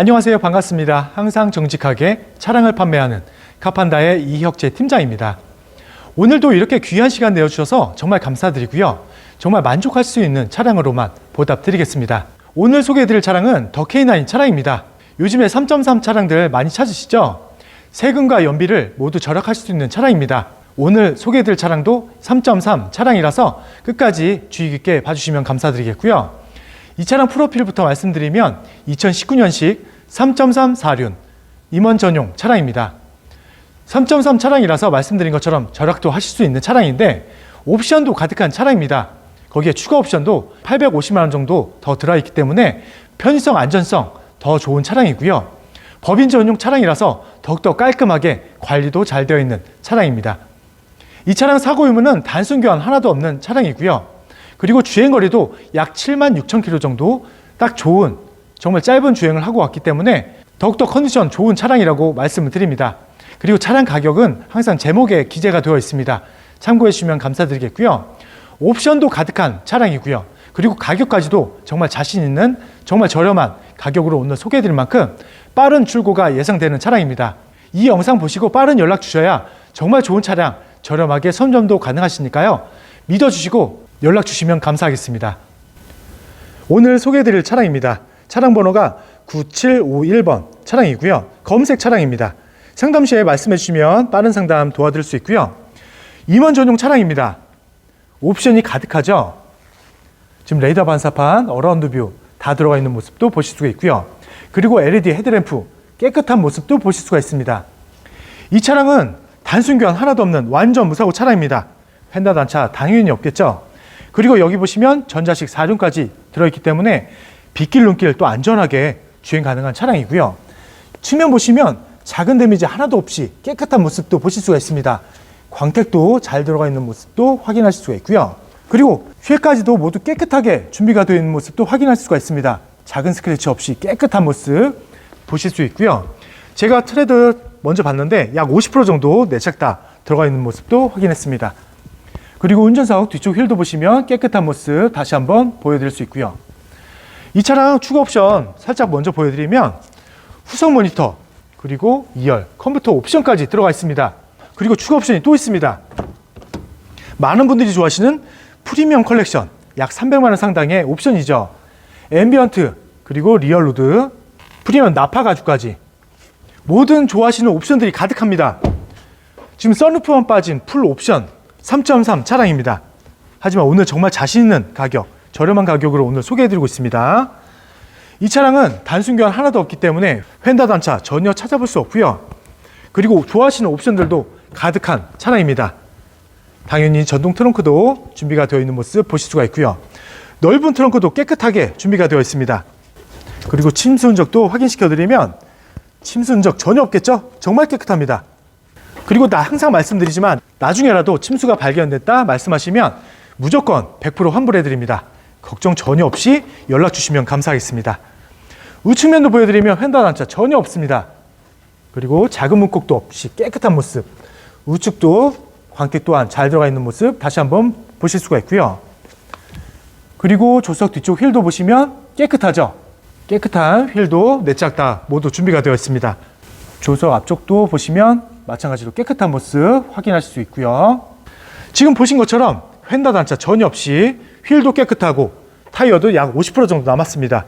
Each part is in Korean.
안녕하세요. 반갑습니다. 항상 정직하게 차량을 판매하는 카판다의 이혁재 팀장입니다. 오늘도 이렇게 귀한 시간 내어주셔서 정말 감사드리고요. 정말 만족할 수 있는 차량으로만 보답드리겠습니다. 오늘 소개해드릴 차량은 더 K9 차량입니다. 요즘에 3.3 차량들 많이 찾으시죠? 세금과 연비를 모두 절약할 수 있는 차량입니다. 오늘 소개해드릴 차량도 3.3 차량이라서 끝까지 주의 깊게 봐주시면 감사드리겠고요. 이 차량 프로필부터 말씀드리면 2019년식 3.3 사륜 임원 전용 차량입니다. 3.3 차량이라서 말씀드린 것처럼 절약도 하실 수 있는 차량인데 옵션도 가득한 차량입니다. 거기에 추가 옵션도 850만 원 정도 더 들어있기 때문에 편의성, 안전성 더 좋은 차량이고요. 법인 전용 차량이라서 더욱더 깔끔하게 관리도 잘 되어 있는 차량입니다. 이 차량 사고 유무는 단순 교환 하나도 없는 차량이고요. 그리고 주행 거리도 약 7만 6천 킬로 정도 딱 좋은 정말 짧은 주행을 하고 왔기 때문에 더욱더 컨디션 좋은 차량이라고 말씀을 드립니다. 그리고 차량 가격은 항상 제목에 기재가 되어 있습니다. 참고해 주시면 감사드리겠고요. 옵션도 가득한 차량이고요. 그리고 가격까지도 정말 자신 있는 정말 저렴한 가격으로 오늘 소개해 드릴 만큼 빠른 출고가 예상되는 차량입니다. 이 영상 보시고 빠른 연락 주셔야 정말 좋은 차량 저렴하게 선점도 가능하시니까요. 믿어주시고 연락 주시면 감사하겠습니다. 오늘 소개해드릴 차량입니다. 차량 번호가 9751번 차량이고요. 검색 차량입니다. 상담 시에 말씀해 주시면 빠른 상담 도와드릴 수 있고요. 임원 전용 차량입니다. 옵션이 가득하죠. 지금 레이더 반사판, 어라운드 뷰 다 들어가 있는 모습도 보실 수가 있고요. 그리고 LED 헤드램프 깨끗한 모습도 보실 수가 있습니다. 이 차량은 단순 교환 하나도 없는 완전 무사고 차량입니다. 펜다 단차 당연히 없겠죠. 그리고 여기 보시면 전자식 4륜까지 들어있기 때문에 빗길 눈길 또 안전하게 주행 가능한 차량이고요. 측면 보시면 작은 데미지 하나도 없이 깨끗한 모습도 보실 수가 있습니다. 광택도 잘 들어가 있는 모습도 확인하실 수가 있고요. 그리고 휠까지도 모두 깨끗하게 준비가 되어 있는 모습도 확인할 수가 있습니다. 작은 스크래치 없이 깨끗한 모습 보실 수 있고요. 제가 트레드 먼저 봤는데 약 50% 정도 내착 다 들어가 있는 모습도 확인했습니다. 그리고 운전석 뒤쪽 휠도 보시면 깨끗한 모습 다시 한번 보여드릴 수 있고요. 이 차량 추가 옵션 살짝 먼저 보여드리면 후속 모니터 그리고 2열 컴퓨터 옵션까지 들어가 있습니다. 그리고 추가 옵션이 또 있습니다. 많은 분들이 좋아하시는 프리미엄 컬렉션 약 300만 원 상당의 옵션이죠. 앰비언트 그리고 리얼로드 프리미엄 나파 가죽까지 모든 좋아하시는 옵션들이 가득합니다. 지금 썬루프만 빠진 풀 옵션 3.3 차량입니다. 하지만 오늘 정말 자신 있는 가격, 저렴한 가격으로 오늘 소개해드리고 있습니다. 이 차량은 단순 교환 하나도 없기 때문에 휀다 단차 전혀 찾아볼 수 없고요. 그리고 좋아하시는 옵션들도 가득한 차량입니다. 당연히 전동 트렁크도 준비가 되어 있는 모습 보실 수가 있고요. 넓은 트렁크도 깨끗하게 준비가 되어 있습니다. 그리고 침수 흔적도 확인시켜 드리면 침수 흔적 전혀 없겠죠? 정말 깨끗합니다. 그리고 나 항상 말씀드리지만 나중에라도 침수가 발견됐다 말씀하시면 무조건 100% 환불해 드립니다. 걱정 전혀 없이 연락 주시면 감사하겠습니다. 우측면도 보여드리면 휀다 단차 전혀 없습니다. 그리고 작은 문콕도 없이 깨끗한 모습. 우측도 광택 또한 잘 들어가 있는 모습 다시 한번 보실 수가 있고요. 그리고 조석 뒤쪽 휠도 보시면 깨끗하죠. 깨끗한 휠도 내짝 다 모두 준비가 되어 있습니다. 조석 앞쪽도 보시면 마찬가지로 깨끗한 모습 확인하실 수 있고요. 지금 보신 것처럼 휀다 단차 전혀 없이 휠도 깨끗하고 타이어도 약 50% 정도 남았습니다.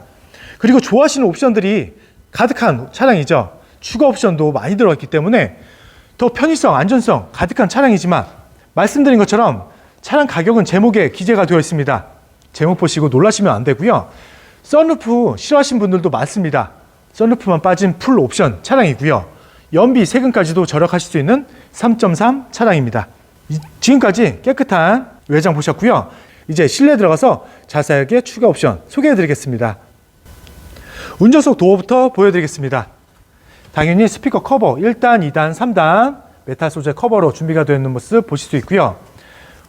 그리고 좋아하시는 옵션들이 가득한 차량이죠. 추가 옵션도 많이 들어있기 때문에 더 편의성, 안전성 가득한 차량이지만 말씀드린 것처럼 차량 가격은 제목에 기재가 되어 있습니다. 제목 보시고 놀라시면 안 되고요. 썬루프 싫어하시는 분들도 많습니다. 썬루프만 빠진 풀 옵션 차량이고요. 연비, 세금까지도 절약하실 수 있는 3.3 차량입니다. 이- 지금까지 깨끗한 외장 보셨고요. 이제 실내 들어가서 자세하게 추가 옵션 소개해 드리겠습니다. 운전석 도어부터 보여드리겠습니다. 당연히 스피커 커버 1단, 2단, 3단 메탈 소재 커버로 준비가 되어 있는 모습 보실 수 있고요.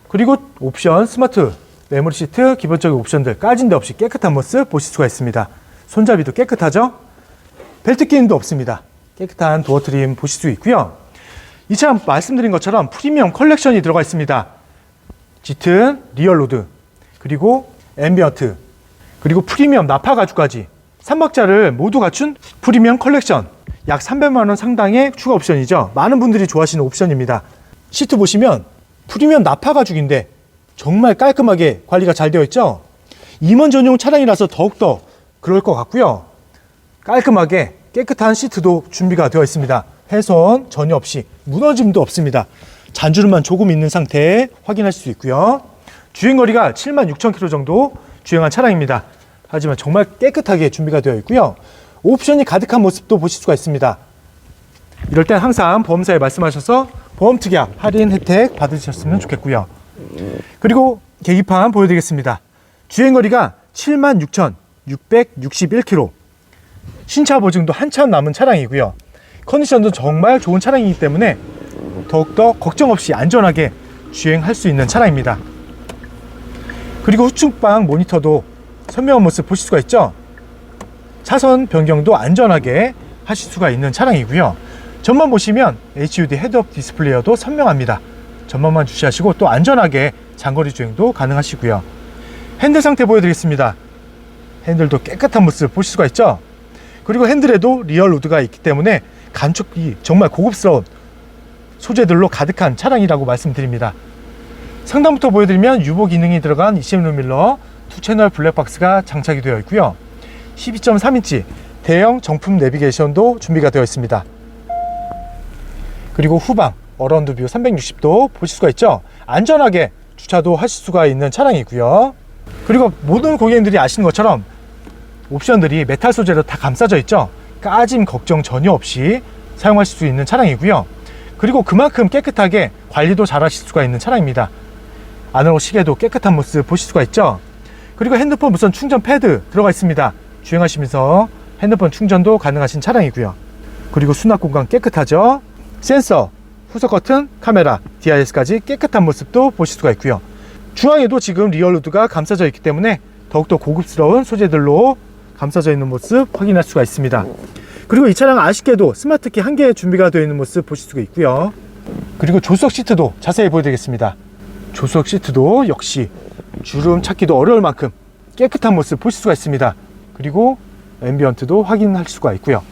그리고 옵션 스마트 메모리 시트 기본적인 옵션들 까진 데 없이 깨끗한 모습 보실 수가 있습니다. 손잡이도 깨끗하죠? 벨트 끼임도 없습니다. 깨끗한 도어 트림 보실 수 있고요. 이차 말씀드린 것처럼 프리미엄 컬렉션이 들어가 있습니다. 짙은 리얼로드 그리고 앰비언트 그리고 프리미엄 나파 가죽까지 3박자를 모두 갖춘 프리미엄 컬렉션 약 300만 원 상당의 추가 옵션이죠. 많은 분들이 좋아하시는 옵션입니다. 시트 보시면 프리미엄 나파 가죽인데 정말 깔끔하게 관리가 잘 되어 있죠. 임원 전용 차량이라서 더욱더 그럴 것 같고요. 깔끔하게 깨끗한 시트도 준비가 되어 있습니다. 훼손 전혀 없이 무너짐도 없습니다. 잔주름만 조금 있는 상태에 확인하실 수 있고요. 주행거리가 7만 6천 킬로 정도 주행한 차량입니다. 하지만 정말 깨끗하게 준비가 되어 있고요. 옵션이 가득한 모습도 보실 수가 있습니다. 이럴 땐 항상 보험사에 말씀하셔서 보험 특약 할인 혜택 받으셨으면 좋겠고요. 그리고 계기판 보여드리겠습니다. 주행거리가 76,661km. 신차 보증도 한참 남은 차량이고요. 컨디션도 정말 좋은 차량이기 때문에 더욱더 걱정 없이 안전하게 주행할 수 있는 차량입니다. 그리고 후측방 모니터도 선명한 모습 보실 수가 있죠. 차선 변경도 안전하게 하실 수가 있는 차량이고요. 전만 보시면 HUD 헤드업 디스플레이어도 선명합니다. 전만만 주시하시고 또 안전하게 장거리 주행도 가능하시고요. 핸들 상태 보여드리겠습니다. 핸들도 깨끗한 모습 보실 수가 있죠. 그리고 핸들에도 리얼 우드가 있기 때문에 간축이 정말 고급스러운 소재들로 가득한 차량이라고 말씀드립니다. 상단부터 보여드리면 유보 기능이 들어간 20mm 밀러 투 채널 블랙박스가 장착이 되어 있고요. 12.3인치 대형 정품 내비게이션도 준비가 되어 있습니다. 그리고 후방 어라운드 뷰 360도 보실 수가 있죠. 안전하게 주차도 하실 수가 있는 차량이고요. 그리고 모든 고객님들이 아시는 것처럼 옵션들이 메탈 소재로 다 감싸져 있죠. 까짐 걱정 전혀 없이 사용하실 수 있는 차량이고요. 그리고 그만큼 깨끗하게 관리도 잘 하실 수가 있는 차량입니다. 안으로 시계도 깨끗한 모습 보실 수가 있죠. 그리고 핸드폰 무선 충전 패드 들어가 있습니다. 주행하시면서 핸드폰 충전도 가능하신 차량이고요. 그리고 수납 공간 깨끗하죠. 센서, 후석 커튼, 카메라, DIS까지 깨끗한 모습도 보실 수가 있고요. 중앙에도 지금 리얼우드가 감싸져 있기 때문에 더욱더 고급스러운 소재들로 감싸져 있는 모습 확인할 수가 있습니다. 그리고 이 차량 아쉽게도 스마트키 한 개 준비가 되어 있는 모습 보실 수가 있고요. 그리고 조수석 시트도 자세히 보여드리겠습니다. 조수석 시트도 역시 주름 찾기도 어려울 만큼 깨끗한 모습 보실 수가 있습니다. 그리고 앰비언트도 확인할 수가 있고요.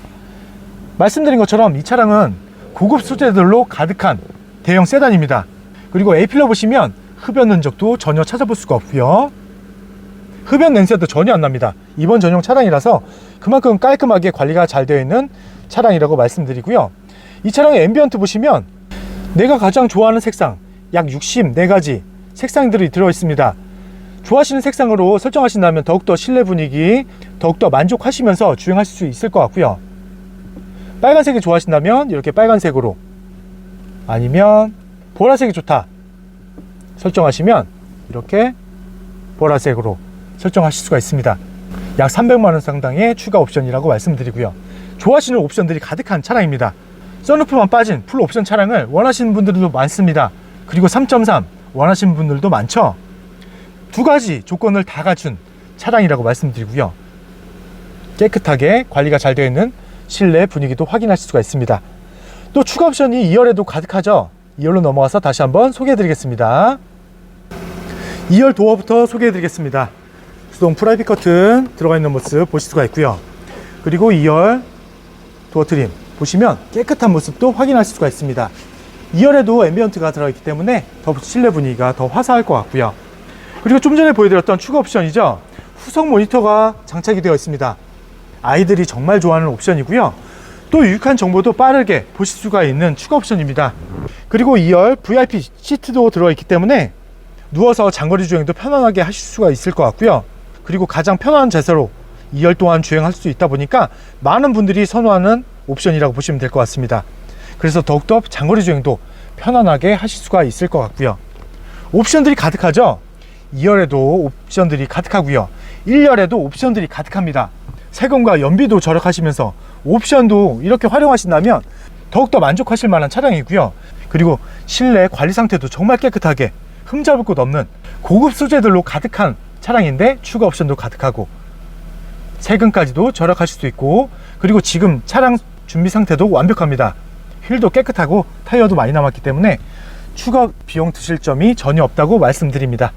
말씀드린 것처럼 이 차량은 고급 소재들로 가득한 대형 세단입니다. 그리고 A필러 보시면 흡연 흔적도 전혀 찾아볼 수가 없고요. 흡연 냄새도 전혀 안 납니다. 이번 전용 차량이라서 그만큼 깔끔하게 관리가 잘 되어 있는 차량이라고 말씀드리고요. 이 차량의 앰비언트 보시면 내가 가장 좋아하는 색상 약 64가지 색상들이 들어 있습니다. 좋아하시는 색상으로 설정하신다면 더욱더 실내 분위기 더욱더 만족하시면서 주행하실 수 있을 것 같고요. 빨간색이 좋아하신다면 이렇게 빨간색으로 아니면 보라색이 좋다 설정하시면 이렇게 보라색으로 설정하실 수가 있습니다. 약 300만 원 상당의 추가 옵션이라고 말씀드리고요. 좋아하시는 옵션들이 가득한 차량입니다. 썬루프만 빠진 풀 옵션 차량을 원하시는 분들도 많습니다. 그리고 3.3 원하시는 분들도 많죠. 두 가지 조건을 다 갖춘 차량이라고 말씀드리고요. 깨끗하게 관리가 잘 되어 있는 실내 분위기도 확인하실 수가 있습니다. 또 추가 옵션이 2열에도 가득하죠. 2열로 넘어가서 다시 한번 소개해 드리겠습니다. 2열 도어부터 소개해 드리겠습니다. 수동 프라이빗 커튼 들어가 있는 모습 보실 수가 있고요. 그리고 2열 도어 트림 보시면 깨끗한 모습도 확인하실 수가 있습니다. 2열에도 앰비언트가 들어있기 때문에 더 실내 분위기가 더 화사할 것 같고요. 그리고 좀 전에 보여드렸던 추가 옵션이죠. 후석 모니터가 장착이 되어 있습니다. 아이들이 정말 좋아하는 옵션이고요. 또 유익한 정보도 빠르게 보실 수가 있는 추가 옵션입니다. 그리고 2열 VIP 시트도 들어있기 때문에 누워서 장거리 주행도 편안하게 하실 수가 있을 것 같고요. 그리고 가장 편안한 자세로 2열 동안 주행할 수 있다 보니까 많은 분들이 선호하는 옵션이라고 보시면 될 것 같습니다. 그래서 더욱더 장거리 주행도 편안하게 하실 수가 있을 것 같고요. 옵션들이 가득하죠? 2열에도 옵션들이 가득하고요. 1열에도 옵션들이 가득합니다. 세금과 연비도 절약하시면서 옵션도 이렇게 활용하신다면 더욱더 만족하실 만한 차량이고요. 그리고 실내 관리 상태도 정말 깨끗하게 흠잡을 곳 없는 고급 소재들로 가득한 차량인데 추가 옵션도 가득하고 세금까지도 절약하실 수 있고 그리고 지금 차량 준비 상태도 완벽합니다. 휠도 깨끗하고 타이어도 많이 남았기 때문에 추가 비용 드실 점이 전혀 없다고 말씀드립니다.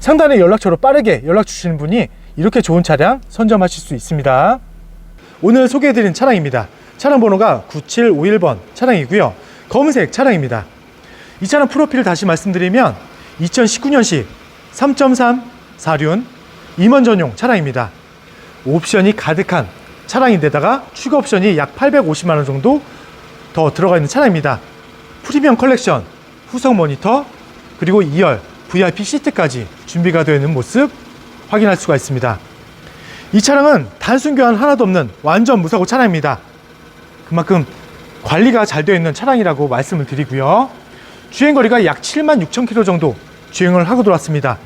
상단에 연락처로 빠르게 연락 주시는 분이 이렇게 좋은 차량 선점하실 수 있습니다. 오늘 소개해드린 차량입니다. 차량 번호가 9751번 차량이고요. 검은색 차량입니다. 이 차량 프로필 다시 말씀드리면 2019년식 3.3 사륜 임원 전용 차량입니다. 옵션이 가득한 차량인데다가 추가 옵션이 약 850만 원 정도 더 들어가 있는 차량입니다. 프리미엄 컬렉션, 후석 모니터, 그리고 2열 VIP 시트까지 준비가 되어 있는 모습 확인할 수가 있습니다. 이 차량은 단순 교환 하나도 없는 완전 무사고 차량입니다. 그만큼 관리가 잘 되어 있는 차량이라고 말씀을 드리고요. 주행 거리가 약 7만 6천 킬로 정도 주행을 하고 돌았습니다.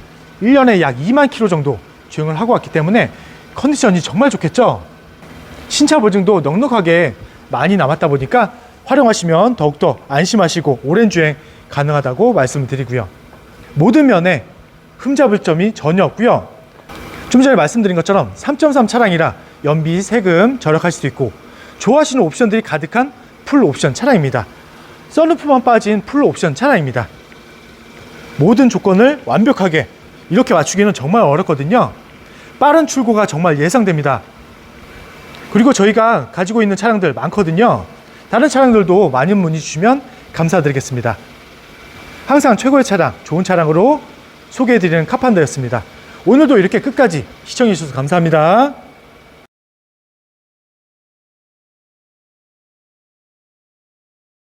1년에 약 2만 킬로 정도 주행을 하고 왔기 때문에 컨디션이 정말 좋겠죠? 신차 보증도 넉넉하게 많이 남았다 보니까 활용하시면 더욱더 안심하시고 오랜 주행 가능하다고 말씀을 드리고요. 모든 면에 흠잡을 점이 전혀 없고요. 좀 전에 말씀드린 것처럼 3.3 차량이라 연비, 세금 절약할 수도 있고 좋아하시는 옵션들이 가득한 풀 옵션 차량입니다. 썬루프만 빠진 풀 옵션 차량입니다. 모든 조건을 완벽하게 이렇게 맞추기는 정말 어렵거든요. 빠른 출고가 정말 예상됩니다. 그리고 저희가 가지고 있는 차량들 많거든요. 다른 차량들도 많은 문의 주시면 감사드리겠습니다. 항상 최고의 차량, 좋은 차량으로 소개해드리는 카판다였습니다. 오늘도 이렇게 끝까지 시청해주셔서 감사합니다.